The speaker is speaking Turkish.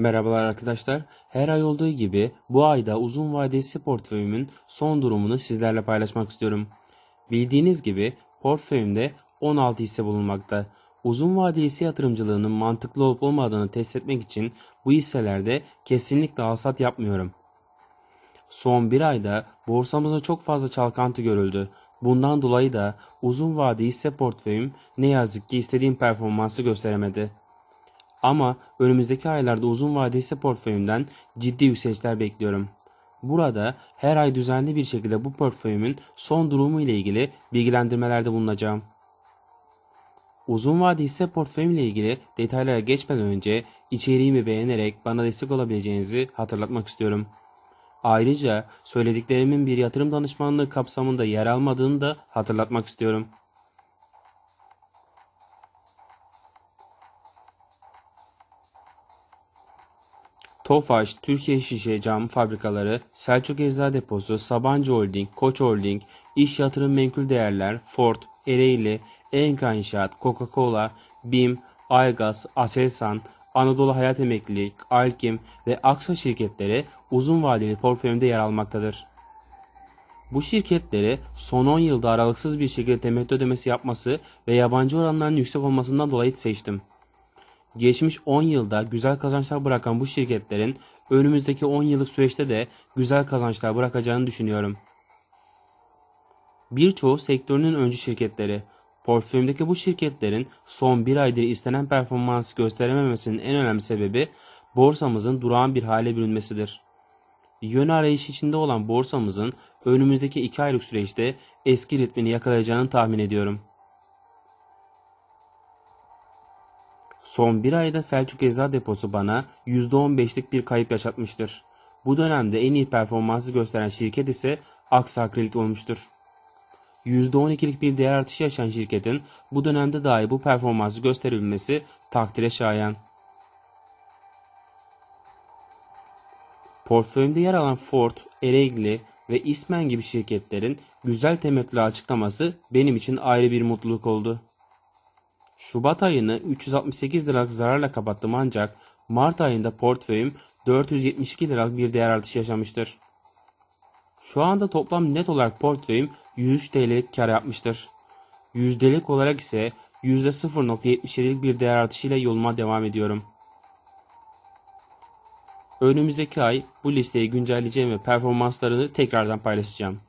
Merhabalar arkadaşlar. Her ay olduğu gibi bu ayda uzun vadesi portföyümün son durumunu sizlerle paylaşmak istiyorum. Bildiğiniz gibi portföyümde 16 hisse bulunmakta. Uzun vadeli hisse yatırımcılığının mantıklı olup olmadığını test etmek için bu hisselerde kesinlikle alsat yapmıyorum. Son bir ayda borsamızda çok fazla çalkantı görüldü. Bundan dolayı da uzun vadeli hisse portföyüm ne yazık ki istediğim performansı gösteremedi. Ama önümüzdeki aylarda uzun vadeli hisse portföyümden ciddi yükselişler bekliyorum. Burada her ay düzenli bir şekilde bu portföyümün son durumu ile ilgili bilgilendirmelerde bulunacağım. Uzun vadeli hisse portföyüm ile ilgili detaylara geçmeden önce içeriğimi beğenerek bana destek olabileceğinizi hatırlatmak istiyorum. Ayrıca söylediklerimin bir yatırım danışmanlığı kapsamında yer almadığını da hatırlatmak istiyorum. Tofaş, Türkiye Şişe Cam Fabrikaları, Selçuk Eczacı Deposu, Sabancı Holding, Koç Holding, İş Yatırım Menkul Değerler, Ford, Ereğli, Enka İnşaat, Coca-Cola, BİM, Aygaz, Aselsan, Anadolu Hayat Emeklilik, Alkim ve Aksa şirketleri uzun vadeli portföyümde yer almaktadır. Bu şirketleri son 10 yılda aralıksız bir şekilde temettü ödemesi yapması ve yabancı oranlarının yüksek olmasından dolayı seçtim. Geçmiş 10 yılda güzel kazançlar bırakan bu şirketlerin önümüzdeki 10 yıllık süreçte de güzel kazançlar bırakacağını düşünüyorum. Birçoğu sektörünün öncü şirketleri. Portföyümdeki bu şirketlerin son bir aydır istenen performansı gösterememesinin en önemli sebebi borsamızın durağan bir hale bürünmesidir. Yön arayışı içinde olan borsamızın önümüzdeki 2 aylık süreçte eski ritmini yakalayacağını tahmin ediyorum. Son bir ayda Selçuk Eczacı Deposu bana %15'lik bir kayıp yaşatmıştır. Bu dönemde en iyi performansı gösteren şirket ise Aksa olmuştur. %12'lik bir değer artışı yaşayan şirketin bu dönemde dahi bu performansı gösterebilmesi takdire şayan. Portföyümde yer alan Ford, Ereğli ve İsmen gibi şirketlerin güzel temettüleri açıklaması benim için ayrı bir mutluluk oldu. Şubat ayını 368 liralık zararla kapattım ancak Mart ayında portföyüm 472 liralık bir değer artışı yaşamıştır. Şu anda toplam net olarak portföyüm 103 TL'lik kar yapmıştır. Yüzdelik olarak ise %0.77'lik bir değer artışıyla yoluma devam ediyorum. Önümüzdeki ay bu listeyi güncelleyeceğim ve performanslarını tekrardan paylaşacağım.